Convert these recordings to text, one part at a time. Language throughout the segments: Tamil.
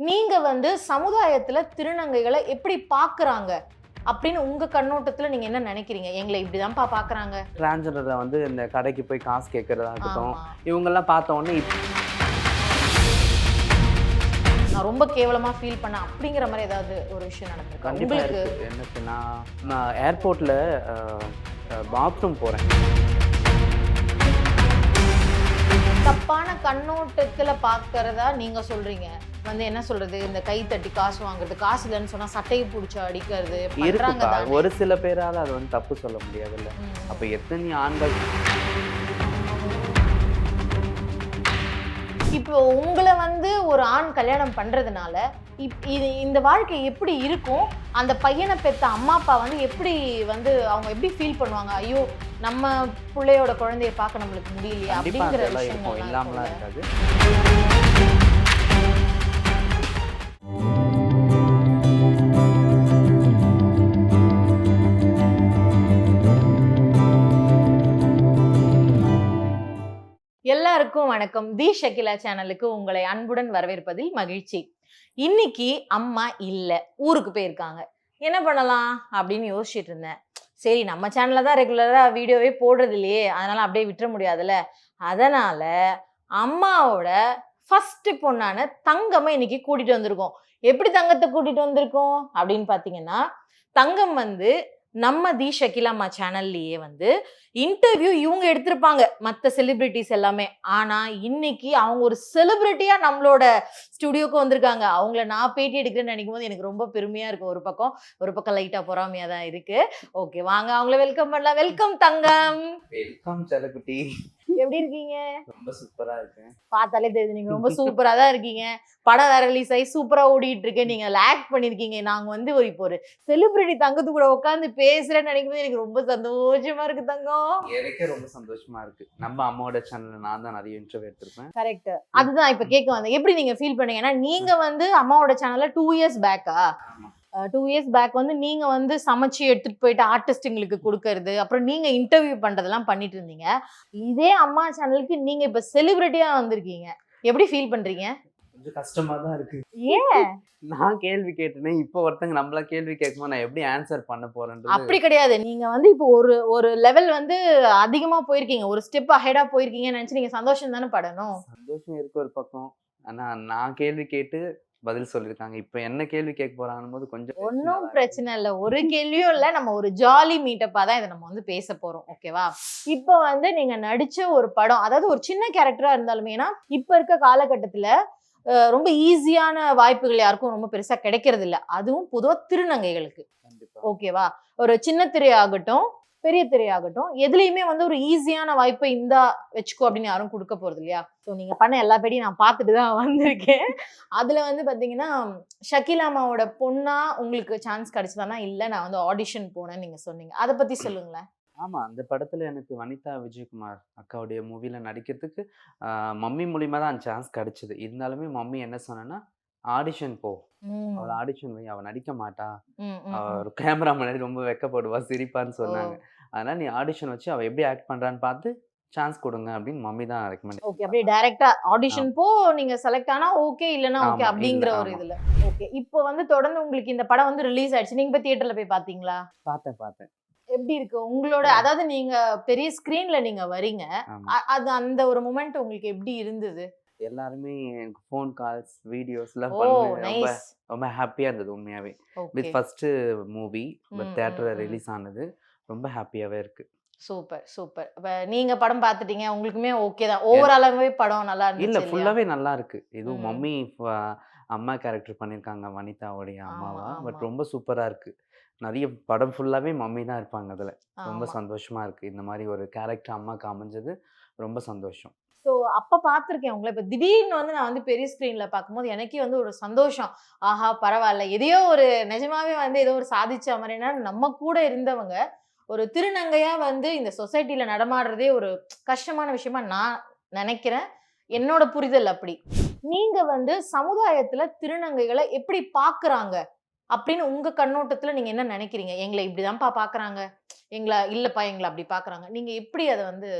நீங்க வந்து சமுதாயத்துல திருநங்கைகளை எப்படி பாக்குறாங்க? அப்படின்னு உங்க கண்ணோட்டத்துல நீங்க என்ன நினைக்கிறீங்க? எங்களை இப்படிதான்ப்பா பாக்குறாங்க. டிரான்ஸ்ஜெண்டரை வந்து இந்த கடைக்கு போய் காசு கேட்கறதா இருக்கட்டும். இவங்கெல்லாம் பார்த்த உடனே இப்ப நான் ரொம்ப கேவலமா ஃபீல் பண்ண அப்படிங்கிற மாதிரி ஏதாவது ஒரு விஷயம் நடந்திருக்கா? கண்டிப்பா உங்களுக்கு? இருக்கு. எனக்கு நான் நான் ஏர்போர்ட்ல பாத்ரூம் போறேன். தப்பான கண்ணோட்டத்துல பாக்குறதா நீங்க சொல்றீங்க. வந்து என்ன சொல்றது இந்த கை தட்டி காசு வாங்குறது காசு இல்லைன்னு சொன்னா சட்டையை பிடிச்சி அடிக்கிறது இருக்குப்பா. ஒரு சில பேரால அது வந்து தப்பு சொல்ல முடியாதுல்ல. அப்ப எத்தனை ஆண்கள் இப்போ உங்களை வந்து ஒரு ஆண் கல்யாணம் பண்றதுனால இப் இது இந்த வாழ்க்கை எப்படி இருக்கும்? அந்த பையனை பெத்த அம்மா அப்பா வந்து எப்படி வந்து அவங்க எப்படி ஃபீல் பண்ணுவாங்க? ஐயோ நம்ம பிள்ளையோட குழந்தைய பார்க்க நம்மளுக்கு முடியலையே அப்படிங்கிற விஷயம் இல்லாமலாம் இருக்காது. எல்லாருக்கும் வணக்கம். தி ஷக்கிலா சேனலுக்கு உங்களை அன்புடன் வரவேற்பதில் மகிழ்ச்சி. இன்னைக்கு அம்மா இல்லை ஊருக்கு போயிருக்காங்க. என்ன பண்ணலாம் அப்படின்னு யோசிச்சுட்டு இருந்தேன். சரி நம்ம சேனல்ல தான் ரெகுலரா வீடியோவே போடுறது இல்லையே அதனால அப்படியே விட்டுற முடியாதுல்ல. அதனால அம்மாவோட ஃபர்ஸ்ட் பொண்ணான தங்கம்மை இன்னைக்கு கூட்டிட்டு வந்திருக்கோம். எப்படி தங்கத்தை கூட்டிட்டு வந்திருக்கோம் அப்படின்னு பாத்தீங்கன்னா தங்கம் வந்து நம்ம தி ஷக்கிலாமா சேனல்லையே வந்து இன்டர்வியூ இவங்க எடுத்திருப்பாங்க. மற்ற செலிபிரிட்டிஸ் எல்லாமே. ஆனால் இன்னைக்கு அவங்க ஒரு செலிபிரிட்டியாக நம்மளோட ஸ்டுடியோக்கு வந்திருக்காங்க. அவங்கள நான் பேட்டி எடுக்கிறேன்னு நினைக்கும் போது எனக்கு ரொம்ப பெருமையாக இருக்கும். ஒரு பக்கம் ஒரு பக்கம் லைட்டாக பொறாமையாக தான் இருக்குது ஓகே வாங்க அவங்கள வெல்கம் பண்ணலாம். வெல்கம் தங்கம். வெல்கம் செலிபிரிட்டி எப்படி இருக்கீங்க? ரொம்ப சூப்பரா இருக்கேன். பார்த்தாலே தெரியுது நீங்க ரொம்ப சூப்பரா தான் இருக்கீங்க. படம் வேற ரிலீஸ் ஆகி சூப்பரா ஓடிட்டு இருக்கு. நீங்க லேக் பண்ணிருக்கீங்க. நாங்க வந்து ஒரு இப்போ ஒரு செலிபிரிட்டி தங்கத்து கூட உட்காந்து பேசுறேன்னு நினைக்கும் போது எனக்கு ரொம்ப சந்தோஷமா இருக்கு தங்கம். எனக்கே ரொம்ப சந்தோஷமா இருக்கு. நம்ம அம்மாவோட சேனல்ல நான் தான் நிறைய இன்டர்வியூ எடுத்திருப்பேன் கரெக்ட் அதுதான் இப்ப கேட்க வந்தேன். எப்படி நீங்க ஃபீல் பண்ணீங்க? ஏன்னா நீங்க வந்து அம்மாவோட சேனல்ல டூ இயர்ஸ் பேக்கா. டூ இயர்ஸ் பேக் வந்து நீங்க வந்து சமைச்சு எடுத்துட்டு போயிட்டு ஆர்டிஸ்ட்டுங்களுக்கு கொடுக்கறது அப்புறம் நீங்க இன்டர்வியூ பண்றதெல்லாம் பண்ணிட்டு இருந்தீங்க. இதே அம்மா சேனலுக்கு நீங்க இப்ப செலிபிரிட்டியா வந்திருக்கீங்க. எப்படி ஃபீல் பண்றீங்க? கொஞ்சம் கஷ்டமா தான் இருக்கு. ஏன்? நான் கேள்வி கேட்டேனே இப்போ ஒருத்தங்க நம்மள கேள்வி கேட்கும்போது நான் எப்படி ஆன்சர் பண்ண போறேன்றது? அப்படி கிடையாது. நீங்க வந்து இப்போ ஒரு ஒரு லெவல் வந்து அதிகமா போயிருக்கீங்க. ஒரு ஸ்டெப் அஹெடா போயிருக்கீங்கன்னு நினைச்சு நீங்க சந்தோஷம் தானே படணும்? சந்தோஷம் இருக்கு ஒரு பக்கம். ஆனா நான் கேள்வி கேட்டு பதில் சொல்லியிருக்காங்க இப்போ என்ன கேள்வி கேட்க போறாங்கன்னு போது கொஞ்சம் ஒன்றும் பிரச்சனை இல்லை. ஒரு கேள்வியும் இல்லை. நம்ம ஒரு ஜாலி மீட்டப்பா தான் இதை நம்ம வந்து பேச போறோம். ஓகேவா இப்போ வந்து நீங்க நடிச்ச ஒரு படம் அதாவது ஒரு சின்ன கேரக்டரா இருந்தாலுமே ஏன்னா இப்ப இருக்க காலகட்டத்துல ரொம்ப ஈஸியான வாய்ப்புகள் யாருக்கும் ரொம்ப பெருசா கிடைக்கிறது இல்ல அதுவும் பொதுவா திருநங்கைகளுக்கு. ஓகேவா ஒரு சின்ன திரையாகட்டும் பெரிய திரையாகட்டும் எதுலையுமே வந்து ஒரு ஈஸியான வாய்ப்பை இந்தா வச்சுக்கோ அப்படின்னு யாரும் கொடுக்க போறது இல்லையா? ஸோ நீங்க பண்ண எல்லா பேடியும் நான் பார்த்துட்டு தான் வந்திருக்கேன். அதுல வந்து பாத்தீங்கன்னா ஷக்கிலாமாவோட பொண்ணா உங்களுக்கு சான்ஸ் கிடைச்சதானா? இல்ல நான் வந்து ஆடிஷன் போனேன்னு நீங்க சொன்னீங்க. அதை பத்தி சொல்லுங்களேன். ஆமா அந்த படத்துல எனக்கு வனிதா விஜயகுமார் அக்காவுடைய மூவில நடிக்கிறதுக்கு மம்மி மூலியமா தான் சான்ஸ் கிடைச்சது. இருந்தாலுமே மம்மி என்ன சொன்னேன்னா ஆடிஷன் போ. அவள் ஆடிஷன் வை. அவ நடிக்க மாட்டா. ஒரு கேமரா முன்னாடி ரொம்ப வெக்கப்படுவா சிரிப்பான்னு சொன்னாங்க. அதனால நீ ஆடிஷன் வச்சு அவ எப்படி ஆக்ட் பண்றான்னு பார்த்து சான்ஸ் கொடுங்க அப்படின்னு மம்மி தான் ரெக்கமெண்ட் ஓகே அப்படியே டைரக்டா ஆடிஷன் போ நீங்க செலக்ட் ஆனா ஓகே இல்லனா ஓகே அப்படிங்கிற ஒரு. இதுல. ஓகே இப்போ வந்து தொடர்ந்து உங்களுக்கு இந்த படம் வந்து ரிலீஸ் ஆயிடுச்சு. நீங்க போய் தியேட்டர்ல போய் பாத்தீங்களா பார்த்தேன் பார்த்தேன். எப்படி இருக்கு? உங்களோட அதாவது நீங்க பெரிய ஸ்கிரீன்ல நீங்க வரீங்க அது அந்த ஒரு மூமெண்ட் உங்களுக்கு எப்படி இருந்தது? எல்லாருமே எனக்கு ஃபோன் கால்ஸ் வீடியோஸ் எல்லாம் ஓ பண்ணி ரொம்ப ரொம்ப ஹாப்பியா இருந்தது உண்மையாவே. வித் ஃபர்ஸ்ட் மூவி ம். ரிலீஸ் ஆனது. ரொம்ப ஹாப்பியாவே இருக்கு. Super super. இப்ப நீங்க படம் பார்த்துட்டீங்க உங்களுக்குமே ஓகே தான். ஓவராலாவே படம் நல்லா இல்ல இருந்துச்சு இல்லையா? ஃபுல்லாவே நல்லா இருக்கு. இதுவும். மம்மி அம்மா கேரக்டர் பண்ணிருக்காங்க வனிதாவுடைய அம்மாவா. பட். ரொம்ப சூப்பரா இருக்கு. நிறைய படம் ஃபுல்லாவே மம்மி தான் இருப்பாங்க அதுல. ரொம்ப ஆமா. சந்தோஷமா இருக்கு. இந்த மாதிரி ஒரு கேரக்டர் அம்மாக்கு அமைஞ்சது ரொம்ப சந்தோஷம். ஸோ அப்போ பார்த்துருக்கேன் உங்களை. இப்போ திடீர்னு வந்து நான் வந்து பெரிய ஸ்க்ரீனில் பார்க்கும்போது எனக்கே வந்து ஒரு சந்தோஷம். ஆஹா பரவாயில்ல. எதையோ ஒரு நிஜமாவே வந்து ஏதோ ஒரு சாதிச்ச மாதிரினா நம்ம கூட இருந்தவங்க ஒரு திருநங்கையா வந்து இந்த சொசைட்டில நடமாடுறதே ஒரு கஷ்டமான விஷயமா நான் நினைக்கிறேன். என்னோட புரிதல் அப்படி. நீங்க வந்து சமுதாயத்துல திருநங்கைகளை எப்படி பாக்குறாங்க? அப்படின்னு உங்க கண்ணோட்டத்துல நீங்க என்ன நினைக்கிறீங்க? எங்களை இப்படிதான்ப்பா பாக்குறாங்க. எங்களை இல்லப்பா எங்களை அப்படி பாக்குறாங்க. நீங்க எப்படி அதை வந்து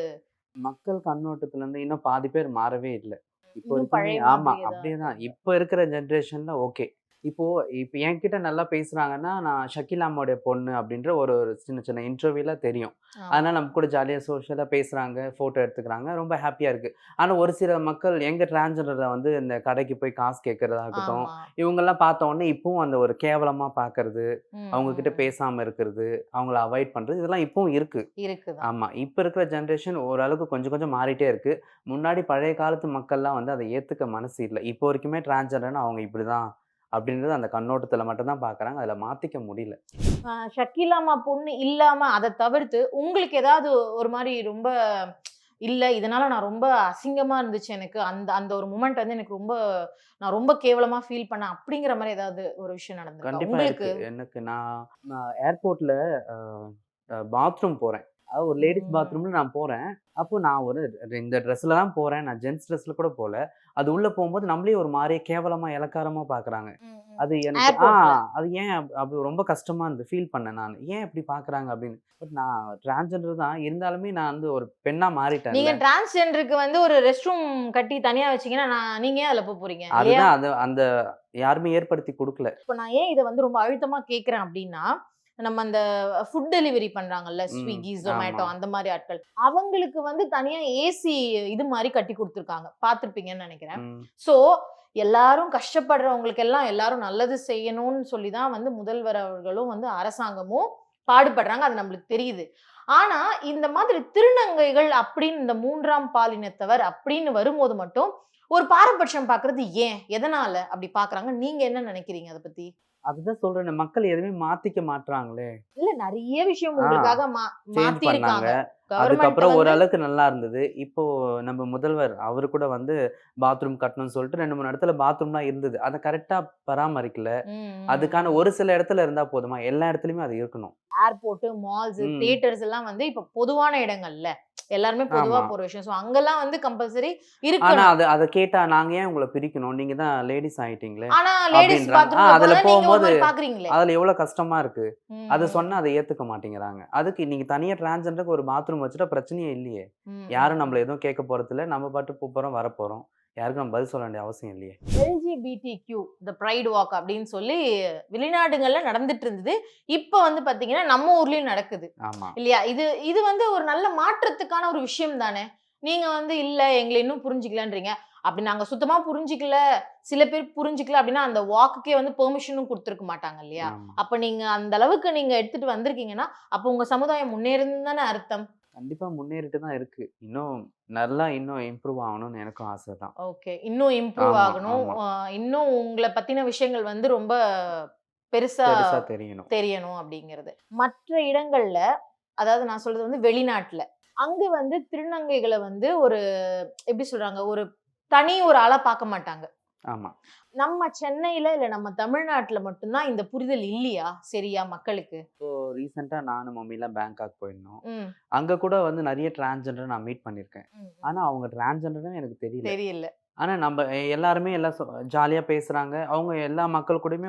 மக்கள் கண்ணோட்டத்துல இருந்து இன்னும் பாதி பேர் மாறவே இல்லை. இப்போ இன்னும் வரைக்குமே பழைய ஆமா மாதிரியே தான் அப்படியேதான். இப்போ இருக்கிற ஜென்ரேஷன்ல ஓகே இப்போ இப்போ என்கிட்ட நல்லா பேசுறாங்கன்னா நான் ஷக்கீல் அம்மாவுடைய பொண்ணு அப்படின்ற ஒரு ஒரு சின்ன சின்ன இன்டர்வியூல தெரியும். அதனால நம்ம கூட ஜாலியாக சோஷியலாக பேசுறாங்க ஃபோட்டோ எடுத்துக்கிறாங்க ரொம்ப ஹாப்பியா இருக்கு. ஆனா ஒரு சில மக்கள் எங்க டிரான்ஸ்ஜெண்டர்ல வந்து இந்த கடைக்கு போய் காசு கேட்கறதா இருக்கட்டும். இவங்கெல்லாம் பார்த்த உடனே இப்பவும் அந்த ஒரு கேவலமா பார்க்கறது ம், அவங்க கிட்ட ம், ம். பேசாம இருக்கிறது அவங்கள அவாய்ட் பண்றது இதெல்லாம் இப்பவும் இருக்கு. இருக்குதான் ஆமா. இப்ப இருக்கிற ஜென்ரேஷன் ஓரளவுக்கு கொஞ்சம் கொஞ்சம் மாறிட்டே இருக்கு. முன்னாடி பழைய காலத்து மக்கள்லாம் வந்து அதை ஏத்துக்க மனசு இல்லை. இப்போ வரைக்குமே டிரான்ஸ்ஜெண்டர்னு அவங்க இப்படிதான் அப்படின்றது அந்த கண்ணோட்டத்துல மட்டும் தான் பாக்குறாங்க. அதுல மாத்திக்க முடியல. ஷக்கீலாமா பொண்ணு இல்லாம அதை தவிர்த்து உங்களுக்கு ஏதாவது ஒரு மாதிரி ரொம்ப இல்ல இதனால நான் ரொம்ப அசிங்கமா இருந்துச்சு எனக்கு. அந்த அந்த ஒரு மூமெண்ட் வந்து எனக்கு ரொம்ப நான் ரொம்ப கேவலமா ஃபீல் பண்ணேன் அப்படிங்கிற மாதிரி ஏதாவது ஒரு விஷயம் நடந்திருக்கா? கண்டிப்பா உங்களுக்கு? இருக்கு. எனக்கு நான் ஏர்போர்ட்ல பாத்ரூம் போறேன். அதாவது ஒரு லேடிஸ். பாத்ரூம்ல நான் போறேன். அப்போ நான் ஒரு இந்த ட்ரெஸ்ல தான் போறேன். நான் ஜென்ஸ் ட்ரெஸ்ல கூட போல. அது உள்ள போகும்போது நம்மளே ஒரு மாதிரி கேவலமா இலக்காரமா பாக்குறாங்க. அது எனக்கு ஆ. அது ஏன் அப்- அப்படி ரொம்ப கஷ்டமா இருந்து ஃபீல் பண்ணேன் நான். ஏன் இப்படி பாக்குறாங்க அப்படின்னு. பட் நான் டிரான்ஸ்ஜெண்டர் தான். இருந்தாலுமே நான் வந்து ஒரு பெண்ணா மாறிட்டேன் நீங்க டிரான்ஸ்ஜெண்டருக்கு வந்து ஒரு ரெஸ்ட் ரூம் கட்டி தனியா வச்சீங்கன்னா நான் நீங்க ஏன் அதுல போக இல்லையா? அதுதான் அது அந்த யாருமே ஏற்படுத்தி கொடுக்கல. இப்போ நான் ஏன் இதை வந்து ரொம்ப அழுத்தமா கேக்குறேன் அப்படின்னா நம்ம அந்த ஃபுட் டெலிவரி பண்றாங்கல்ல ஸ்விக்கி ஜொமேட்டோ. அந்த மாதிரி ஆட்கள். அவங்களுக்கு வந்து தனியா ஏசி இது மாதிரி கட்டி கொடுத்துருக்காங்க. பார்த்துருப்பீங்கன்னு நினைக்கிறேன். ஸோ எல்லாரும் கஷ்டப்படுறவங்களுக்கு எல்லாம் எல்லாரும் நல்லது செய்யணும்னு சொல்லி தான் வந்து முதல்வர் அவர்களும் வந்து அரசாங்கமும் பாடுபடுறாங்க. அது நம்மளுக்கு தெரியுது. ஆனா இந்த மாதிரி திருநங்கைகள் அப்படின்னு இந்த மூன்றாம் பாலினத்தவர் அப்படின்னு வரும்போது மட்டும் ஒரு பாரபட்சம் பார்க்கிறது ஏன்? எதனால அப்படி பார்க்கறாங்க நீங்க என்ன நினைக்கிறீங்க அதை பத்தி? அதுதான் சொல்றேன் மக்கள் எதுவுமே மாத்திக்க மாட்றாங்களே. இல்ல நிறைய விஷயம் உங்களுக்காக மாத்தி இருக்காங்க அதுக்கப்புறம் ஓரளவுக்கு நல்லா இருந்தது. இப்போ நம்ம முதல்வர் அவரு கூட வந்து பாத்ரூம் கட்டணும்னு சொல்லிட்டு ரெண்டு மூணு இடத்துல பாத்ரூம்லாம் இருந்தது. அதை கரெக்டா பராமரிக்கல. அதுக்கான ஒரு சில இடத்துல இருந்தா போதுமா? எல்லா இடத்துலயுமே அது இருக்கணும். Airport malls. தியேட்டர்ஸ் எல்லாம் வந்து இப்ப பொதுவான இடங்கள்ல. எல்லாருமே பொதுவா. போற விஷயம். சோ அங்கெல்லாம் வந்து கம்பல்சரி ஆனா இருக்கணும். அது அதை கேட்டா நாங்க ஏன் உங்களை பிரிக்கணும்? நீங்க தான் லேடிஸ் ஆயிட்டீங்களே ஆனா லேடிஸ் பாத்ரூம் அதுல போகும்போது பாக்குறீங்களே. அதுல எவ்வளவு கஷ்டமா இருக்கு? அதை சொன்னா அதை ஏத்துக்க மாட்டேங்கிறாங்க. அதுக்கு நீங்க தனியா டிரான்ஸ்ஜெண்டருக்கு ஒரு பாத்ரூம் வச்சுட்டா பிரச்சனையே இல்லையே. யாரும். நம்மள எதுவும் கேட்க போறது இல்ல நம்ம பாட்டு போறோம் வர போறோம் யாருக்கும் நம்ம பதில் சொல்ல வேண்டிய அவசியம் இல்லையே. LGBTQ the pride walk அப்படின்னு சொல்லி வெளிநாடுகள்ல நடந்துட்டு இருந்தது. இப்ப வந்து பாத்தீங்கன்னா நம்ம ஊர்லயும் நடக்குது. இல்லையா? இது இது வந்து ஒரு நல்ல மாற்றத்துக்கான ஒரு விஷயம் தானே. நீங்க வந்து இல்ல எங்களை இன்னும் புரிஞ்சுக்கலன்றீங்க. அப்படி நாங்க சுத்தமா புரிஞ்சுக்கல சில பேர் புரிஞ்சுக்கல அப்படின்னா அந்த வாக்குக்கே வந்து பெர்மிஷனும் கொடுத்துருக்க மாட்டாங்க இல்லையா? அப்ப நீங்க அந்த அளவுக்கு நீங்க எடுத்துட்டு வந்திருக்கீங்கன்னா அப்ப உங்க சமுதாயம் முன்னேறுதுன்னு தானே அர்த்தம். கண்டிப்பா முன்னேறிட்டு தான் இருக்கு. இன்னும் நல்லா இன்னும் இம்ப்ரூவ் ஆகணும்னு எனக்கும் ஆசை தான். ஓகே. இன்னும் இம்ப்ரூவ் ஆகணும். இன்னும் உங்களை பத்தின விஷயங்கள் வந்து ரொம்ப பெருசா பெருசா தெரியணும். தெரியணும் அப்படிங்கிறது. மற்ற இடங்கள்ல அதாவது நான் சொல்றது வந்து வெளிநாட்டுல அங்க வந்து திருநங்கைகளை வந்து ஒரு எப்படி சொல்றாங்க ஒரு தனி ஒரு ஆளா பார்க்க மாட்டாங்க. ஆமா. நம்ம சென்னையில இல்ல நம்ம தமிழ்நாட்டுல மட்டும்தான் இந்த புரிதல் இல்லையா? சரியா மக்களுக்கு? இப்போ ரீசெண்டா நானும் மம்மிலாம் பேங்காக் போயிருந்தோம். அங்க கூட வந்து நிறைய டிரான்ஸ்ஜெண்டர் நான் மீட் பண்ணிருக்கேன் ஆனா அவங்க டிரான்ஸ்ஜெண்டர்னு எனக்கு தெரியல. தெரியல. ஆனா நம்ம எல்லாருமே எல்லாம் ஜாலியா பேசுறாங்க. அவங்க எல்லா மக்கள் கூடயுமே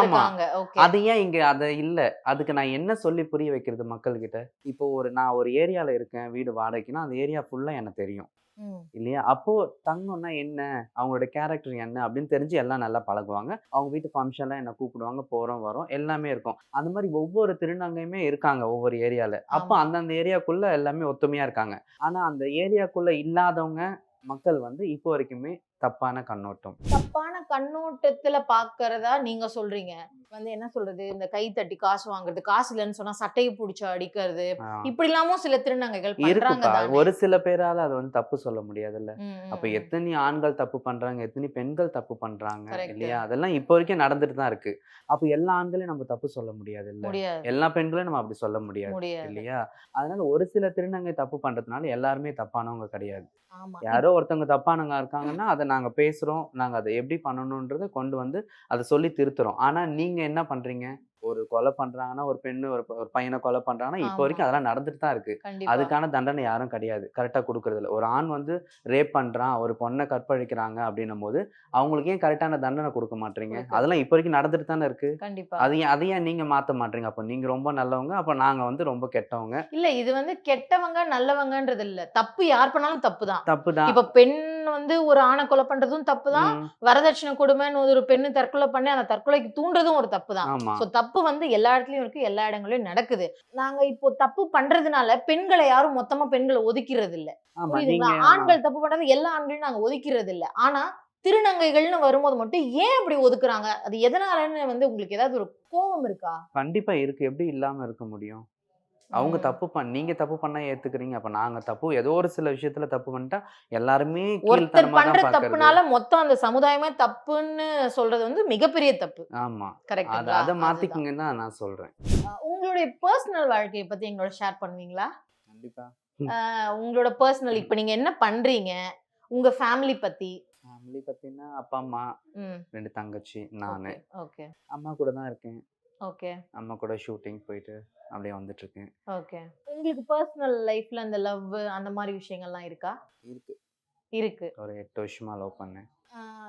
இருக்காங்க. அது ஏன் இங்க அது இல்ல? அதுக்கு நான் என்ன சொல்லி புரிய வைக்கிறது மக்கள் கிட்ட இப்போ ஒரு நான் ஒரு ஏரியால இருக்கேன் வீடு வாடகைக்குன்னா அந்த ஏரியா ஃபுல்லா எனக்கு தெரியும். இல்லையா? அப்போ தங்கம்னா என்ன? அவங்களோட கேரக்டர் என்ன? அப்படின்னு தெரிஞ்சு எல்லாம் நல்லா பழகுவாங்க. அவங்க வீட்டு ஃபங்க்ஷன்லாம் என்ன கூப்பிடுவாங்க? போறோம் வரோம் எல்லாமே இருக்கும். அந்த மாதிரி ஒவ்வொரு திருநங்கையுமே இருக்காங்க ஒவ்வொரு ஏரியால அப்போ. அந்தந்த ஏரியாக்குள்ள எல்லாமே ஒத்துமையா இருக்காங்க. ஆனா அந்த ஏரியாக்குள்ள இல்லாதவங்க மக்கள் வந்து இப்போ வரைக்குமே தப்பான கண்ணோட்டம். தப்பான கண்ணோட்டத்துல பாக்குறதா நீங்க சொல்றீங்க. வந்து என்ன சொல்றது? இந்த கை தட்டி காசு வாங்குறது காசு இல்லைன்னு சொன்னா சட்டையை புடிச்சு அடிக்கிறது. இப்படி இல்லாம சில திருநங்கைகள் பண்றாங்க ஒரு சில பேரால அது வந்து தப்பு சொல்ல முடியாதுல்ல. ம், ம், அப்ப. எத்தனை ஆண்கள் தப்பு பண்றாங்க எத்தனை பெண்கள் தப்பு பண்றாங்க. இல்லையா? அதெல்லாம் இப்போ வரைக்கும் நடந்துட்டு தான் இருக்கு. அப்ப எல்லா ஆண்களையும் நம்ம தப்பு சொல்ல முடியாது இல்ல முடியாது. எல்லா பெண்களையும் நம்ம அப்படி சொல்ல முடியாது முடியாது. இல்லையா? அதனால ஒரு சில திருநங்கை தப்பு பண்றதுனால எல்லாருமே தப்பானவங்க கிடையாது. யாரோ ஒருத்தவங்க தப்பானவங்க இருக்காங்கன்னா அதை நாங்க பேசுறோம். நாங்க அதை எப்படி பண்ணணும்ன்றதை கொண்டு வந்து அதை சொல்லி திருத்துறோம். ஆனா நீங்க என்ன பண்றீங்க? ஒரு கொலை பண்றாங்கன்னா ஒரு பெண்ணு ஒரு பையனை கொலை பண்றாங்கன்னா இப்போ. வரைக்கும் அதெல்லாம் நடந்துட்டு தான் இருக்கு. அதுக்கான தண்டனை யாரும் கிடையாது. கரெக்டாக கொடுக்கறது இல்ல. ஒரு ஆண் வந்து ரேப் பண்றான் ஒரு பொண்ணை கற்பழிக்கிறாங்க அப்படின்னும் போது அவங்களுக்கு ஏன் கரெக்டான தண்டனை கொடுக்க மாட்டீங்க. அதெல்லாம் இப்போ வரைக்கும் நடந்துட்டு தானே இருக்கு. கண்டிப்பா. அது அதை ஏன் நீங்க மாத்த மாட்டீங்க? அப்போ நீங்க ரொம்ப நல்லவங்க அப்போ நாங்க வந்து ரொம்ப கெட்டவங்க. இல்ல இது வந்து கெட்டவங்க நல்லவங்கன்றது இல்ல. தப்பு யார் பண்ணாலும் தப்பு தான். தப்பு தான். இப்ப பெண் வந்து ஒரு ஆணை கொலை பண்றதும் தப்பு தான் வரதட்சணை கொடுமைன்னு ஒரு பெண்ணு தற்கொலை பண்ணி அந்த தற்கொலைக்கு தூண்டுறதும் ஒரு தப்பு தான் சோ தப்பு வந்து எல்லா இடத்துலயும் இருக்கு எல்லா இடங்களையும் நடக்குது. நாங்க இப்போ தப்பு பண்றதுனால பெண்களை யாரும் மொத்தமா பெண்களை ஒதுக்கிறது இல்ல புரியுதுங்களா? ஆண்கள் தப்பு பண்றது எல்லா ஆண்களையும் நாங்க ஒதுக்கிறது இல்ல ஆனா திருநங்கைகள்னு வரும்போது மட்டும் ஏன் அப்படி ஒதுக்குறாங்க? அது எதனாலன்னு வந்து உங்களுக்கு ஏதாவது ஒரு கோபம் இருக்கா? கண்டிப்பா இருக்கு. எப்படி இல்லாம இருக்க முடியும்? அவங்க. தப்பு பண்ண நீங்க தப்பு பண்ணா ஏத்துக்கிறீங்க. அப்ப நாங்க தப்பு ஏதோ ஒரு சில விஷயத்துல தப்பு பண்ணிட்டா எல்லாருமே ஒருத்தர் பண்ற தப்புனால மொத்தம் அந்த சமுதாயமே தப்புன்னு சொல்றது வந்து மிகப்பெரிய தப்பு. ஆமா. அத கரெக்ட்டுங்களா அதை. மாத்திக்குங்கன்னு தான் நான் சொல்றேன். உங்களுடைய பர்சனல் வாழ்க்கையை பத்தி எங்களோட ஷேர் பண்ணுவீங்களா? கண்டிப்பா. உங்களோட பர்சனல் இப்ப நீங்க என்ன பண்றீங்க? உங்க ஃபேமிலி பத்தி. ஃபேமிலி பார்த்தீங்கன்னா அப்பா அம்மா ரெண்டு தங்கச்சி நானு. ஓகே. அம்மா கூட தான் இருக்கேன். ஓகே. அம்மா கூட ஷூட்டிங் போயிட்டு அப்படியே வந்துட்டு இருக்கேன் ஓகே. உங்களுக்கு பர்சனல் லைஃப்ல அந்த லவ் அந்த மாதிரி விஷயங்கள்லாம் இருக்கா? இருக்கு. இருக்கு. ஒரு எட்டு வருஷமா லவ் பண்ணேன்.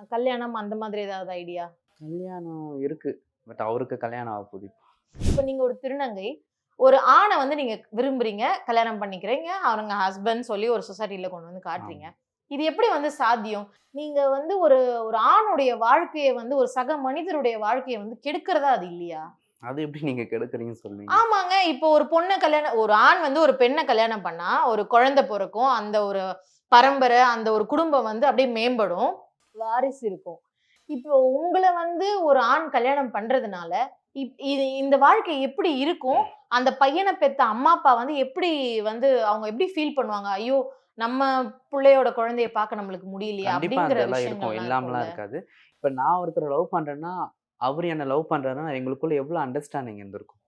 கல்யாணம் அந்த மாதிரி ஏதாவது ஐடியா கல்யாணம் இருக்கு. பட் அவருக்கு கல்யாணம் ஆக போகுது. இப்போ. இப்போ நீங்க ஒரு திருநங்கை ஒரு ஆணை வந்து நீங்க விரும்புறீங்க கல்யாணம் பண்ணிக்கிறீங்க அவங்க ஹஸ்பண்ட் சொல்லி ஒரு சொசைட்டில கொண்டு வந்து காட்டுறீங்க. இது எப்படி வந்து சாத்தியம்? நீங்க வந்து ஒரு ஒரு ஆணுடைய வாழ்க்கையை வந்து ஒரு சக மனிதருடைய வாழ்க்கையை வந்து கெடுக்கிறதா அது இல்லையா? அது எப்படி நீங்க கெடுக்குறீங்கன்னு சொல்லுவீங்க ஆமாங்க. இப்போ ஒரு பொண்ணை கல்யாணம் ஒரு ஆண் வந்து ஒரு பெண்ணை கல்யாணம் பண்ணா ஒரு குழந்தை பிறக்கும் அந்த ஒரு பரம்பரை அந்த ஒரு குடும்பம் வந்து அப்படியே மேம்படும். வாரிசு இருக்கும். இப்போ உங்களை வந்து ஒரு ஆண் கல்யாணம் பண்றதுனால இப்- இது இந்த வாழ்க்கை எப்படி இருக்கும்? அந்த பையனை பெத்த அம்மா அப்பா வந்து எப்படி வந்து அவங்க எப்படி ஃபீல் பண்ணுவாங்க? ஐயோ நம்ம பிள்ளையோட குழந்தைய பார்க்க நம்மளுக்கு முடியலையா அப்படிங்கிற இருக்கும். இல்லாமலாம். இருக்காது. இப்ப நான் ஒருத்தரை லவ் பண்றேன்னா அவர் என்ன லவ் பண்றாருன்னா எங்களுக்குள்ள எவ்வளவு அண்டர்ஸ்டாண்டிங் இருந்திருக்கும்.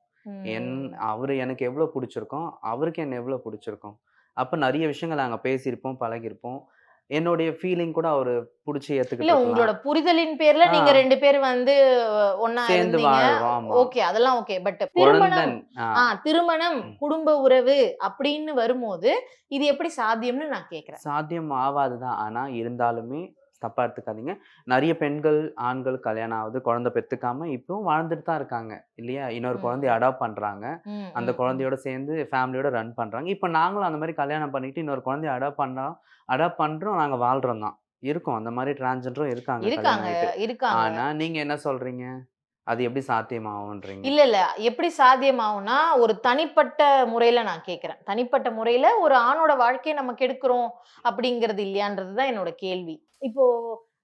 என். அவர் எனக்கு எவ்வளவு பிடிச்சிருக்கோம் அவருக்கு என்ன எவ்வளவு பிடிச்சிருக்கும். அப்ப நிறைய விஷயங்கள் நாங்க பேசியிருப்போம் பழகிருப்போம் என்னுடைய ஃபீலிங் கூட அவரு பிடிச்சி இல்ல ஏத்துக்கிட்டு உங்களோட புரிதலின் பேர்ல நீங்க. ரெண்டு பேர் வந்து ஒன்னா சேர்ந்து இருந்தீங்க. ஓகே அதெல்லாம் ஓகே. பட் திருமணம் திருமணம். குடும்ப உறவு அப்படின்னு வரும்போது இது எப்படி சாத்தியம்னு நான் கேக்குறேன். சாத்தியம் ஆகாதுதான் ஆனா இருந்தாலுமே தப்பா எடுத்துக்காதீங்க. நிறைய பெண்கள் ஆண்கள் கல்யாணம் ஆகுது. குழந்தை பெத்துக்காம இப்பவும் வாழ்ந்துட்டு தான் இருக்காங்க இல்லையா? இன்னொரு. குழந்தைய அடாப்ட் பண்றாங்க. ம், அந்த. குழந்தையோட சேர்ந்து ஃபேமிலியோட ரன் பண்றாங்க. இப்போ நாங்களும் அந்த மாதிரி கல்யாணம் பண்ணிட்டு இன்னொரு குழந்தைய அடாப்ட் பண்றோம் அடாப்ட் பண்றோம். நாங்க வாழ்றோம் தான். இருக்கோம். அந்த மாதிரி டிரான்ஜெண்டரும் இருக்காங்க. இருக்காங்க. ஆனா நீங்க என்ன சொல்றீங்க? அது எப்படி சாத்தியமாகும்ன்றீங்க? இல்லை இல்லை. எப்படி சாத்தியமாகும்னா ஒரு தனிப்பட்ட முறையில் நான் கேட்குறேன் தனிப்பட்ட முறையில் ஒரு ஆணோட வாழ்க்கையை நம்ம கெடுக்கிறோம் அப்படிங்கிறது இல்லையான்றது தான் என்னோட கேள்வி. இப்போ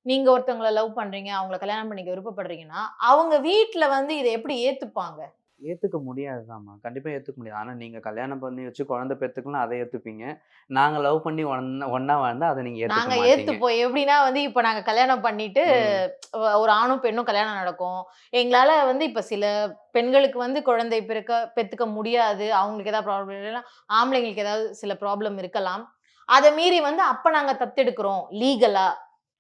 நீங்கள் ஒருத்தவங்களை லவ் பண்ணுறீங்க அவங்கள கல்யாணம் பண்ணிக்க விருப்பப்படுறீங்கன்னா அவங்க வீட்டில் வந்து இதை எப்படி ஏற்றுப்பாங்க ஏத்துக்க முடியாதுதாம்மா. கண்டிப்பா ஏத்துக்க முடியாது. ஆனா நீங்க கல்யாணம் பண்ணி வச்சு குழந்தை பெத்துக்கலாம் அதை ஏத்துப்பீங்க. நாங்க லவ் பண்ணி ஒன்னா வாழ்ந்தா அதை நீங்க ஏத்துக்க நாங்க மாட்டீங்க. ஏத்துப்போம். எப்படின்னா வந்து இப்ப நாங்க கல்யாணம் பண்ணிட்டு. ஒரு ஆணும் பெண்ணும் கல்யாணம் நடக்கும். எங்களால வந்து இப்ப சில பெண்களுக்கு வந்து குழந்தை பிறக்க பெத்துக்க முடியாது. அவங்களுக்கு ஏதாவது ப்ராப்ளம் இல்லைன்னா ஆம்பளைங்களுக்கு ஏதாவது சில ப்ராப்ளம் இருக்கலாம். அதை மீறி வந்து அப்ப நாங்க தத்தெடுக்கிறோம் லீகலா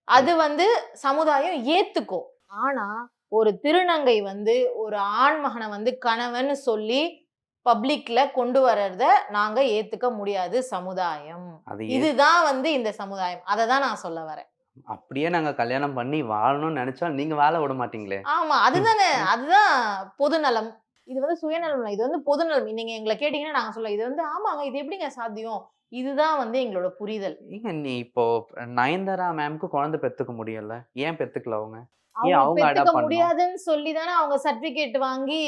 அது வந்து சமுதாயம் ஏத்துக்கும். ஆனா ஒரு திருநங்கை வந்து ஒரு ஆண் மகனை வந்து கணவன் சொல்லி பப்ளிக்ல கொண்டு வர்றத நாங்க ஏத்துக்க முடியாது சமுதாயம். இதுதான் வந்து இந்த சமுதாயம். அதை தான் நான் சொல்ல வரேன். அப்படியே நாங்க கல்யாணம் பண்ணி வாழணும்னு நினைச்சா நீங்க வாழ விட மாட்டீங்களே. ஆமா அதுதானே அதுதான் பொதுநலம். இது வந்து சுயநலம். இது வந்து பொதுநலம். நீங்க எங்களை கேட்டீங்கன்னா நாங்க சொல்ல இது வந்து ஆமாங்க இது எப்படிங்க சாத்தியம்? இதுதான் வந்து எங்களோட புரிதல். நீ இப்போ நயன்தாரா மேம்க்கு குழந்தை பெத்துக்க முடியல? ஏன் பெத்துக்கல அவங்க? அவங்க பெத்துக்க? முடியாதுன்னு சொல்லி தானே அவங்க சர்டிபிகேட் வாங்கி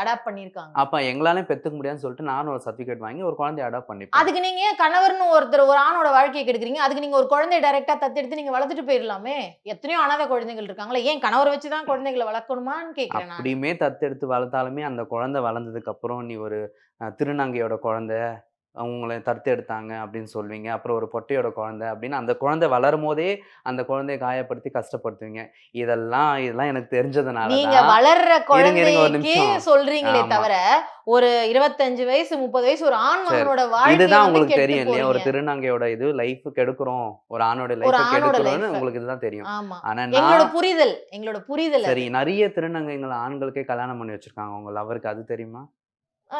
அடாப்ட் பண்ணிருக்காங்க. அப்ப எங்களாலையும் பெத்துக்க முடியாதுன்னு சொல்லிட்டு நானும் ஒரு சர்டிபிகேட் வாங்கி ஒரு குழந்தைய அடாப்ட் பண்ணிப்பேன். அதுக்கு நீங்க கணவர்னு ஒருத்தர் ஒரு ஆணோட வாழ்க்கையை கெடுக்குறீங்க? அதுக்கு நீங்க ஒரு குழந்தைய டைரக்டா தத்தெடுத்து நீங்க வளர்த்துட்டு போயிடலாமே எத்தனையோ அனாதை குழந்தைகள் இருக்காங்களே ஏன் கணவரை வச்சுதான் குழந்தைகளை வளர்க்கணுமான்னு கேக்குறேன் அப்படியுமே தத்தெடுத்து வளர்த்தாலுமே அந்த குழந்தை வளர்ந்ததுக்கு அப்புறம் நீ ஒரு திருநங்கையோட குழந்தை அவங்கள தத்தெடுத்தாங்க அப்படின்னு சொல்வீங்க அப்புறம் ஒரு பொட்டையோட குழந்தை அப்படின்னு அந்த குழந்தை வளரும் போதே அந்த குழந்தைய காயப்படுத்தி கஷ்டப்படுத்துவீங்க இதெல்லாம் இதெல்லாம் எனக்கு தெரிஞ்சதுனால நீங்க வளர்ற குழந்தைக்கு. சொல்றீங்களே. தவிர ஒரு இருபத்தஞ்சு வயசு முப்பது வயசு ஒரு ஆண். மகனோட வாழ்க்கை இதுதான் உங்களுக்கு தெரியும் இல்லையா ஒரு. திருநங்கையோட இது லைஃப் கெடுக்கிறோம் ஒரு ஆணோட லைஃப் கெடுக்கிறோம்னு. உங்களுக்கு இதுதான் தெரியும் ஆனா எங்களோட புரிதல் எங்களோட புரிதல் சரி நிறைய திருநங்கைங்களை ஆண்களுக்கே கல்யாணம் பண்ணி வச்சிருக்காங்க உங்க லவருக்கு அது தெரியுமா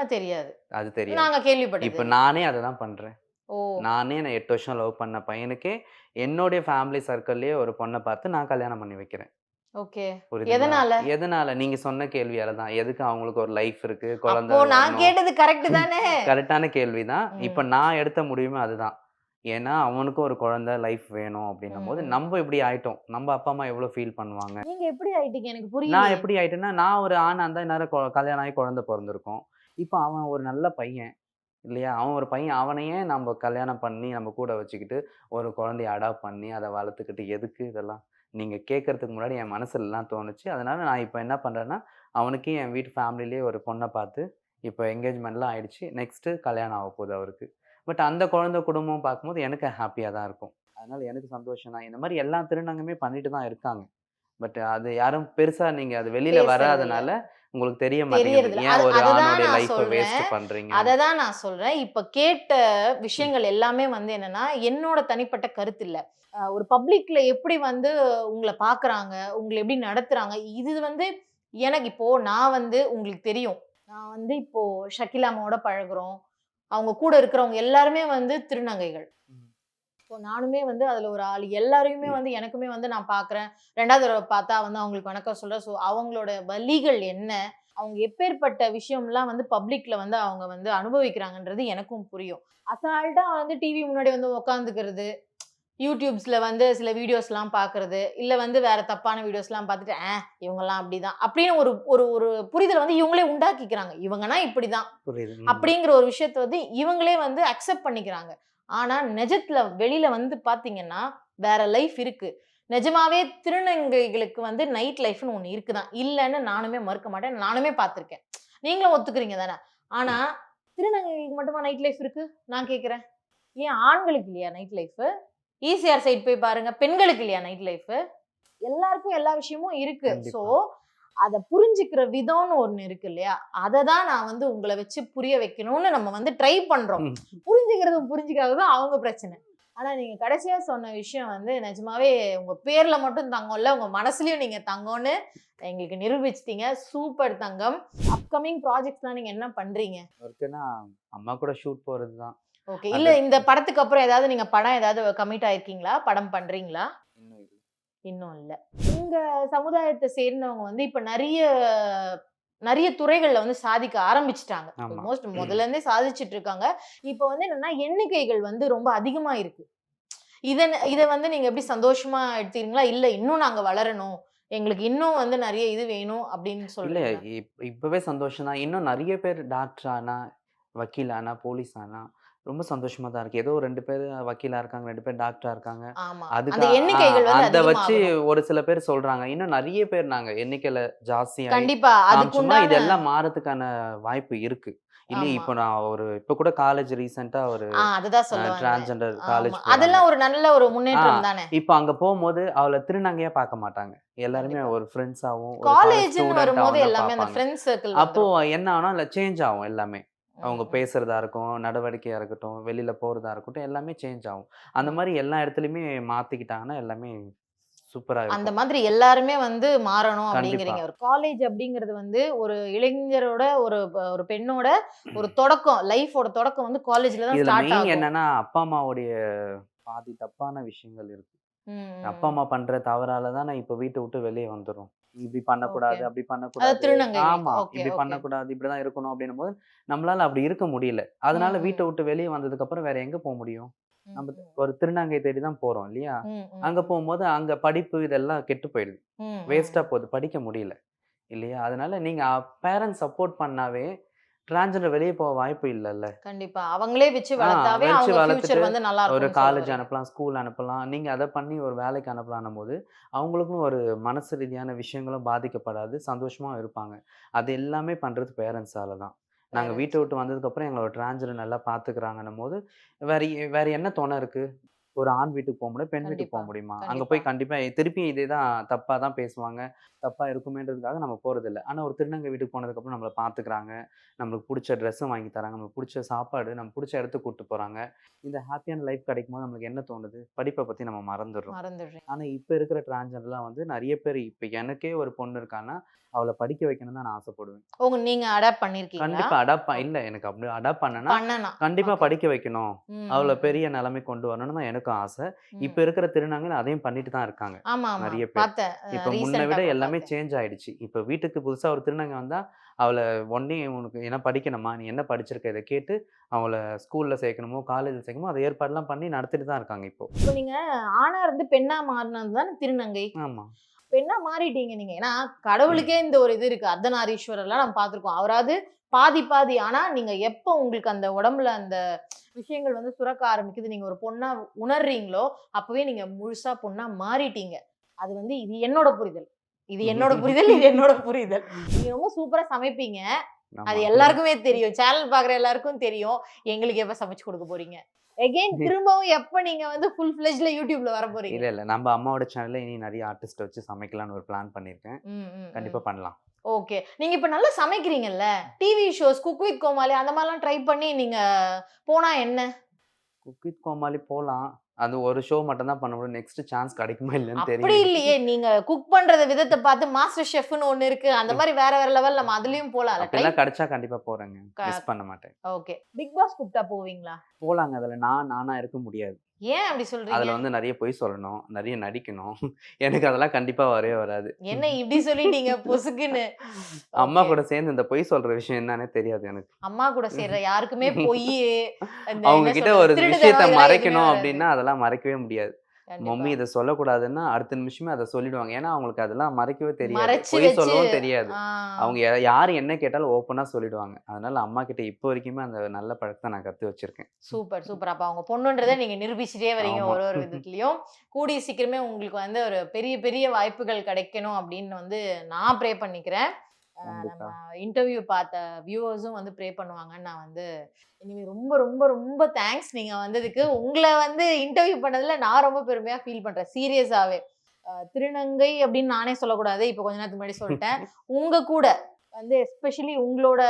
தெரியாது. அது தெரியும் நாங்க இப்ப கேள்விப்பட்டது நானே அதை தான் பண்றேன். ஓ. நானே நான் எட்டு வருஷம் லவ் பண்ண பையனுக்கே என்னுடைய ஃபேமிலி சர்க்கிள்லயே ஒரு பொண்ணை பார்த்து நான் கல்யாணம் பண்ணி வைக்கிறேன். ஓகே? எதனால? எதனால? நீங்க சொன்ன கேள்வியால தான். எதுக்கு அவங்களுக்கு ஒரு லைஃப் இருக்கு? குழந்தை நான் கேட்டது கரெக்ட் தானே? கரெக்டான கேள்விதான் ம். இப்ப நான் எடுத்த முடிவுமே அதுதான் ஏன்னா அவனுக்கும் ஒரு குழந்தை லைஃப் வேணும் அப்படின்னும் போது. நம்ம இப்படி ஆயிட்டோம். நம்ம அப்பா அம்மா எவ்வளவு ஃபீல் பண்ணுவாங்க? நீங்க எப்படி ஆயிட்டீங்க? எனக்கு புரியல நான் எப்படி ஆயிட்டேன்னா நான் ஒரு ஆணா இருந்தா நேரம் கல்யாணம் ஆகி குழந்தை பிறந்திருக்கும். இப்போ அவன் ஒரு நல்ல பையன் இல்லையா? அவன் ஒரு பையன் அவனையே நம்ம கல்யாணம் பண்ணி நம்ம கூட வச்சுக்கிட்டு ஒரு குழந்தைய அடாப்ட் பண்ணி அதை வளர்த்துக்கிட்டு எதுக்கு இதெல்லாம்? நீங்கள் கேட்குறதுக்கு முன்னாடி என் மனசுலலாம் தோணுச்சு. அதனால நான் இப்போ என்ன பண்ணுறேன்னா அவனுக்கு என் வீட்டு ஃபேமிலிலேயே ஒரு பொண்ணை பார்த்து இப்போ என்கேஜ்மெண்ட்லாம் ஆயிடுச்சு. நெக்ஸ்ட்டு கல்யாணம் ஆக போகுது அவருக்கு. பட் அந்த குழந்தை குடும்பம் பார்க்கும்போது எனக்கு ஹாப்பியாக தான் இருக்கும். அதனால் எனக்கு சந்தோஷம் தான். இந்த மாதிரி எல்லா திருநங்கமே பண்ணிட்டு தான் இருக்காங்க. பட் அது யாரும் பெருசா நீங்க அது வெளியில வராதனால உங்களுக்கு தெரிய மாட்டேங்குது. ஏன் அது- ஒரு வேஸ்ட். பண்றீங்க? தான் நான் சொல்றேன். இப்ப கேட்ட விஷயங்கள் எல்லாமே வந்து என்னன்னா என்னோட தனிப்பட்ட கருத்து இல்ல. ஒரு பப்ளிக்ல எப்படி வந்து உங்களை பாக்குறாங்க உங்களை எப்படி நடத்துறாங்க இது வந்து எனக்கு இப்போ நான் வந்து உங்களுக்கு தெரியும். நான் வந்து இப்போ ஷக்கிலாமாவோட பழகுறோம். அவங்க கூட இருக்கிறவங்க எல்லாருமே வந்து திருநங்கைகள். இப்போ நானுமே வந்து அதுல ஒரு ஆள். எல்லாரையுமே வந்து எனக்குமே வந்து நான் பாக்குறேன். ரெண்டாவது தடவை பார்த்தா வந்து அவங்களுக்கு வணக்கம் சொல்றேன். ஸோ அவங்களோட வலிகள் என்ன? அவங்க எப்பேற்பட்ட விஷயம்லாம் வந்து பப்ளிக்ல வந்து அவங்க வந்து அனுபவிக்கிறாங்கன்றது எனக்கும் புரியும். அசால்ட்டா வந்து டிவி முன்னாடி வந்து உக்காந்துக்கிறது யூடியூப்ஸ்ல வந்து சில வீடியோஸ்லாம் பார்க்கறது இல்ல வந்து வேற தப்பான வீடியோஸ்லாம் பார்த்துட்டு ஆ இவங்கெல்லாம் அப்படிதான். அப்படின்னு ஒரு ஒரு ஒரு புரிதல் வந்து இவங்களே உண்டாக்கிக்கிறாங்க. இவங்கன்னா இப்படிதான். புரியுது. ம். அப்படிங்கிற ஒரு விஷயத்த வந்து இவங்களே வந்து அக்செப்ட் பண்ணிக்கிறாங்க. ஆனா நிஜத்துல வெளியில வந்து பாத்தீங்கன்னா வேற லைஃப் இருக்கு. நிஜமாவே திருநங்கைகளுக்கு வந்து நைட் லைஃப்னு ஒண்ணு இருக்குதான். இல்லைன்னு நானுமே மறுக்க மாட்டேன். நானுமே பார்த்திருக்கேன் நீங்களும் ஒத்துக்கிறீங்க தானே? ஆனா திருநங்கைகளுக்கு மட்டுமா நைட் லைஃப் இருக்கு? நான் கேக்குறேன். ஏன் ஆண்களுக்கு இல்லையா நைட் லைஃப் ஈசிஆர் சைடு போய் பாருங்க. பெண்களுக்கு இல்லையா நைட் லைஃப் எல்லாருக்கும் எல்லா விஷயமும் இருக்கு. கண்டிப்பா. ஸோ அதை புரிஞ்சுக்கிற விதம்னு ஒண்ணு இருக்கு இல்லையா? அதை தான் நான் வந்து உங்களை வச்சு புரிய வைக்கணும்னு நம்ம வந்து ட்ரை பண்றோம். ம். புரிஞ்சுக்கிறதும் புரிஞ்சுக்காததும் அவங்க பிரச்சனை. ஆனா நீங்க கடைசியா சொன்ன விஷயம் வந்து நிஜமாவே உங்க பேர்ல மட்டும் தங்கம் இல்ல உங்க மனசுலயும் நீங்க தங்கம்னு எங்களுக்கு நிரூபிச்சிட்டீங்க. சூப்பர் தங்கம். அப்கமிங் ப்ராஜெக்ட்ஸ்லாம் நீங்க என்ன பண்றீங்க? ஒர்க்குன்னா அம்மா கூட ஷூட் போறது தான் ஓகே இல்ல இந்த படத்துக்கு அப்புறம் ஏதாவது நீங்க படம் ஏதாவது கமிட் ஆயிருக்கீங்களா? படம் பண்றீங்களா? இன்னும் இல்லை. உங்க சமுதாயத்தை சேர்ந்தவங்க வந்து இப்ப நிறைய நிறைய துறைகள்ல வந்து சாதிக்க ஆரம்பிச்சிட்டாங்க. ஆல்மோஸ்ட் முதல்ல இருந்தே சாதிச்சிட்டு இருக்காங்க. இப்போ வந்து என்னன்னா எண்ணிக்கைகள் வந்து ரொம்ப அதிகமா இருக்கு. இத இத வந்து நீங்க எப்படி சந்தோஷமா எடுத்தீங்களா? இல்ல இன்னும் நாங்க வளரணும். எங்களுக்கு இன்னும் வந்து நிறைய இது வேணும் அப்படின்னு இப்- இப்பவே சந்தோஷம் தான் இன்னும் நிறைய பேர் டாக்டர் ஆனா வக்கீல் ஆனா போலீஸ் ஆனா ரொம்ப சந்தோஷமா தான் இருக்கு. ஏதோ ரெண்டு பேர் வக்கீலா இருக்காங்க ரெண்டு பேர் டாக்டரா இருக்காங்க. அதுக்கு அந்த அதை வச்சு. ஒரு சில பேர் சொல்றாங்க. இன்னும் நிறைய பேர் நாங்க எண்ணிக்கையில ஜாஸ்தியா கண்டிப்பா. அதுக்குண்டான இதெல்லாம் மாறதுக்கான வாய்ப்பு இருக்கு. இல்லையே ஆமா. இப்போ நான் ஒரு இப்போ கூட காலேஜ் ரீசெண்டா ஒரு. டிரான்ஸ்ஜெண்டர். காலேஜ் அதெல்லாம் ஒரு நல்ல ஒரு முன்னேற்றம் தானே. இப்போ அங்க போகும்போது அவளை திருநங்கையா பார்க்க மாட்டாங்க. எல்லாருமே. ஒரு ஃப்ரெண்ட்ஸாவும் காலேஜ்னு வரும்போது எல்லாமே அந்த ஃப்ரெண்ட்ஸ் சர்க்கிள் அப்போ என்ன ஆனா இல்ல சேஞ்ச் ஆகும் எல்லாமே. அவங்க பேசுறதா இருக்கும் நடவடிக்கையா இருக்கட்டும் வெளியில போறதா இருக்கட்டும் எல்லாமே சேஞ்ச் ஆகும். அந்த மாதிரி எல்லா இடத்துலயுமே மாத்திக்கிட்டாங்கன்னா எல்லாமே சூப்பரா அந்த மாதிரி எல்லாருமே வந்து மாறணும். அப்படிங்கிறீங்க. ஒரு காலேஜ் அப்படிங்கிறது வந்து ஒரு இளைஞரோட ஒரு ஒரு பெண்ணோட ஒரு தொடக்கம் லைஃபோட தொடக்கம் வந்து காலேஜ்ல தான் ஸ்டார்ட் ஆகும். என்னன்னா அப்பா அம்மாவுடைய பாதி தப்பான விஷயங்கள் இருக்கு. அப்பா அம்மா பண்ற தவறால தான் நான் இப்ப வீட்டை விட்டு வெளியே வந்துடும் இப்படி பண்ணக்கூடாது. அப்படி பண்ணக்கூடாது. ஆமா இப்படி. பண்ணக்கூடாது இப்படிதான் இருக்கணும் அப்படின்னும் போது நம்மளால அப்படி இருக்க முடியல. அதனால வீட்டை விட்டு வெளியே வந்ததுக்கு அப்புறம் வேற எங்க போக முடியும்? நம்ம ஒரு திருநங்கை தேடி தான் போறோம் இல்லையா? அங்க போகும்போது அங்க படிப்பு இதெல்லாம் கெட்டு போயிடுது. வேஸ்டா போகுது படிக்க முடியல இல்லையா? அதனால நீங்க பேரண்ட்ஸ் சப்போர்ட் பண்ணாவே டிரான்ஸ்ஜெண்டர் வெளியே போக வாய்ப்பு இல்லைல்ல. கண்டிப்பா. அவங்களே வச்சு வளர்த்தாவே அவங்க வந்து நல்லா ஒரு காலேஜ் அனுப்பலாம் ஸ்கூல் அனுப்பலாம். நீங்க அதை பண்ணி ஒரு வேலைக்கு அனுப்பலாம் போது அவங்களுக்கும் ஒரு மனசு ரீதியான விஷயங்களும் பாதிக்கப்படாது சந்தோஷமா இருப்பாங்க. அது எல்லாமே பண்றது பேரண்ட்ஸால தான். நாங்க Parents. வீட்டை விட்டு வந்ததுக்கு அப்புறம் எங்களோட டிரான்ஸ்ஜெண்டர் நல்லா பாத்துக்கிறாங்கன்னும் போது வேற வேற என்ன துணை இருக்கு? ஒரு ஆண் வீட்டுக்கு போக முடியும் பெண் வீட்டுக்கு போக முடியுமா? அங்க போய் கண்டிப்பா. கண்டிப்பா திருப்பி இதே தான் தப்பா தான் பேசுவாங்க. தப்பா இருக்குமேன்றதுக்காக நம்ம போறது இல்ல. ஆனா ஒரு திருநங்கை வீட்டுக்கு போனதுக்கு அப்புறம் நம்மளை பாத்துக்கிறாங்க. நம்மளுக்கு பிடிச்ச ட்ரெஸ்ஸும் வாங்கி தராங்க. நம்மளுக்கு பிடிச்ச சாப்பாடு நம்ம பிடிச்ச இடத்துக்கு கூட்டு போறாங்க. இந்த ஹாப்பியான லைஃப் கிடைக்கும் போது நம்மளுக்கு என்ன தோணுது? படிப்பை பத்தி நம்ம மறந்துடுறோம். மறந்துடுறேன். ஆனா இப்ப இருக்கிற டிரான்ஸ்ஜெண்டர்லாம் வந்து நிறைய பேர் இப்ப எனக்கே ஒரு பொண்ணு இருக்கான்னா அவளை படிக்க வைக்கணும் தான் நான் ஆசைப்படுவேன். உங்க நீங்க அடாப்ட் பண்ணிருக்கீங்களா? கண்டிப்பா அடாப்ட் இல்ல எனக்கு அப்படி அடாப்ட் பண்ணனா கண்டிப்பா. படிக்க வைக்கணும். அவளை பெரிய நிலைமை கொண்டு வரணும்னு தான் எனக்கு எனக்கும் ஆசை. இப்ப இருக்கிற திருநங்கைகள் அதையும் பண்ணிட்டு தான் இருக்காங்க. நிறைய பேர். இப்ப முன்ன விட எல்லாமே சேஞ்ச் ஆயிடுச்சு. இப்ப வீட்டுக்கு புதுசா ஒரு திருநங்கை வந்தா அவளை ஒன்னே உனக்கு என்ன படிக்கணுமா? நீ என்ன படிச்சிருக்க? இதை கேட்டு அவளை ஸ்கூல்ல சேர்க்கணுமோ காலேஜில் சேர்க்கணுமோ அதை ஏற்பாடுலாம் பண்ணி நடத்திட்டு தான் இருக்காங்க இப்போ. இப்போ நீங்க ஆணா இருந்து பெண்ணா மாறினது தானே திருநங்கை? ஆமா. பெண்ணா மாறிட்டீங்க நீங்க? ஏன்னா கடவுளுக்கே இந்த ஒரு இது இருக்கு. அர்த்தநாரீஸ்வரர்லாம் நம்ம பார்த்திருக்கோம். அவராது பாதி பாதி. ஆனா நீங்க எப்போ உங்களுக்கு அந்த உடம்புல அந்த விஷயங்கள் வந்து சுரக்க ஆரம்பிக்குது நீங்க ஒரு பொண்ணா உணர்றீங்களோ அப்பவே நீங்க முழுசா பொண்ணா மாறிட்டீங்க. அது வந்து இது என்னோட புரிதல். இது என்னோட புரிதல் இது என்னோட புரிதல். நீங்க ரொம்ப சூப்பரா சமைப்பீங்க. அது எல்லாருக்குமே தெரியும். சேனல் பாக்குற எல்லாருக்கும் தெரியும். எங்களுக்கு எப்ப சமைச்சு கொடுக்க போறீங்க? எகைன் திரும்பவும் எப்ப நீங்க வந்து ஃபுல் ஃபிளெஜ்ல யூடியூப்ல வர போறீங்க? இல்ல இல்ல. நம்ம அம்மாவோட சேனல்ல இனி நிறைய ஆர்டிஸ்ட் வச்சு சமைக்கலாம்னு ஒரு பிளான் பண்ணிருக்கேன் ம். கண்டிப்பா பண்ணலாம். ஓகே நீங்க இப்ப நல்லா சமைக்கிறீங்கல்ல? TV shows cook with Comali அந்த மாதிரிலாம் ட்ரை பண்ணி நீங்க போனா என்ன? குக் வித் கோமாளி போலாம். அது ஒரு ஷோ மட்டும் தான் பண்ண முடியும். நெக்ஸ்ட் சான்ஸ் கிடைக்குமா இல்லைன்னு அப்படி தெரியும் இல்லையே. நீங்க குக் பண்றத விதத்தை பார்த்து மாஸ்டர் ஷெஃப்னு ஒண்ணு இருக்கு. அந்த மாதிரி வேற வேற லெவல் நம்ம அதுலயும் போலாம்ல. ட்ரை அப்படிலாம் கிடைச்சா கண்டிப்பா போறேங்க. மிஸ் பண்ண மாட்டேன். ஓகே பிக் பாஸ் கூப்பிட்டா போவீங்களா? போலாங்க. அதுல நான் நானா இருக்க முடியாது. ஏன் அப்படி அதுல சொல்றீங்க வந்து நிறைய பொய் சொல்லணும் நிறைய நடிக்கணும். எனக்கு அதெல்லாம் கண்டிப்பா வரவே வராது. என்ன இப்படி சொல்லிட்டீங்க பொசுக்குன்னு? அம்மா. கூட சேர்ந்து இந்த பொய் சொல்ற விஷயம் என்னன்னே தெரியாது எனக்கு. அம்மா கூட சேர்ற யாருக்குமே பொய் அவங்க கிட்ட ஒரு விஷயத்த மறைக்கணும் அப்படின்னா அதெல்லாம் மறைக்கவே முடியாது. மம்மி. இதை சொல்லக்கூடாதுன்னா அடுத்த நிமிஷமே அதை சொல்லிடுவாங்க ஏன்னா அவங்களுக்கு அதெல்லாம் மறைக்கவே தெரியாது பொய் சொல்லவும் தெரியாது. அவங்க யார் என்ன கேட்டாலும் ஓப்பனா சொல்லிடுவாங்க அதனால அம்மா கிட்ட இப்போ வரைக்குமே அந்த நல்ல பழக்கத்தை நான் கத்து வச்சிருக்கேன் சூப்பர் சூப்பர் அப்ப அவங்க பொண்ணுன்றதை நீங்க நிரூபிச்சுட்டே வரீங்க. ஒரு ஒரு விதத்துலயும் கூடிய சீக்கிரமே உங்களுக்கு வந்து ஒரு பெரிய பெரிய வாய்ப்புகள் கிடைக்கணும் அப்படின்னு வந்து நான் ப்ரே பண்ணிக்கிறேன். நம்ம இன்டர்வியூ பார்த்த வியூவர்ஸும் வந்து ப்ரே பண்ணுவாங்கன்னு நான் வந்து இனிமே ரொம்ப ரொம்ப ரொம்ப தேங்க்ஸ் நீங்க வந்ததுக்கு. உங்களை வந்து இன்டர்வியூ பண்ணதுல நான் ரொம்ப பெருமையா ஃபீல் பண்றேன். சீரியஸாவே திருநங்கை அப்படின்னு நானே சொல்லக்கூடாது. இப்போ கொஞ்ச நேரத்துக்கு முன்னாடி சொல்லிட்டேன். உங்க கூட வந்து எஸ்பெஷலி உங்களோட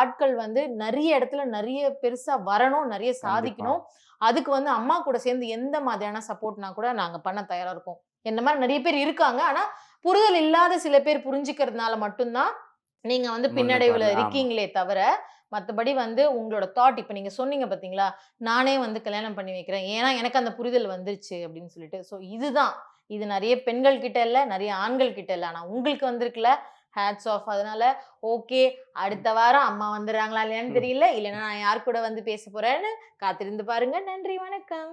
ஆட்கள் வந்து நிறைய இடத்துல நிறைய பெருசா வரணும் நிறைய சாதிக்கணும். அதுக்கு வந்து அம்மா கூட சேர்ந்து எந்த மாதிரியான சப்போர்ட்னா கூட நாங்க பண்ண தயாரா இருக்கோம். என்ன மாதிரி நிறைய பேர் இருக்காங்க. ஆனா புரிதல் இல்லாத சில பேர் புரிஞ்சுக்கிறதுனால மட்டும்தான் நீங்க வந்து பின்னடைவுல. இருக்கீங்களே தவிர மத்தபடி வந்து உங்களோட தாட் இப்ப நீங்க சொன்னீங்க பாத்தீங்களா நானே வந்து கல்யாணம் பண்ணி வைக்கிறேன். ஏன்னா எனக்கு அந்த புரிதல் வந்துருச்சு அப்படின்னு சொல்லிட்டு. ஸோ இதுதான். இது நிறைய பெண்கள் கிட்ட இல்ல நிறைய ஆண்கள் கிட்ட இல்ல. ஆனா உங்களுக்கு வந்திருக்குல்ல ஹேட்ஸ் ஆஃப் அதனால ஓகே அடுத்த வாரம் அம்மா வந்துடுறாங்களா இல்லையான்னு தெரியல. இல்லைன்னா நான் யார் கூட வந்து பேச போறேன்னு காத்திருந்து பாருங்க. நன்றி வணக்கம்.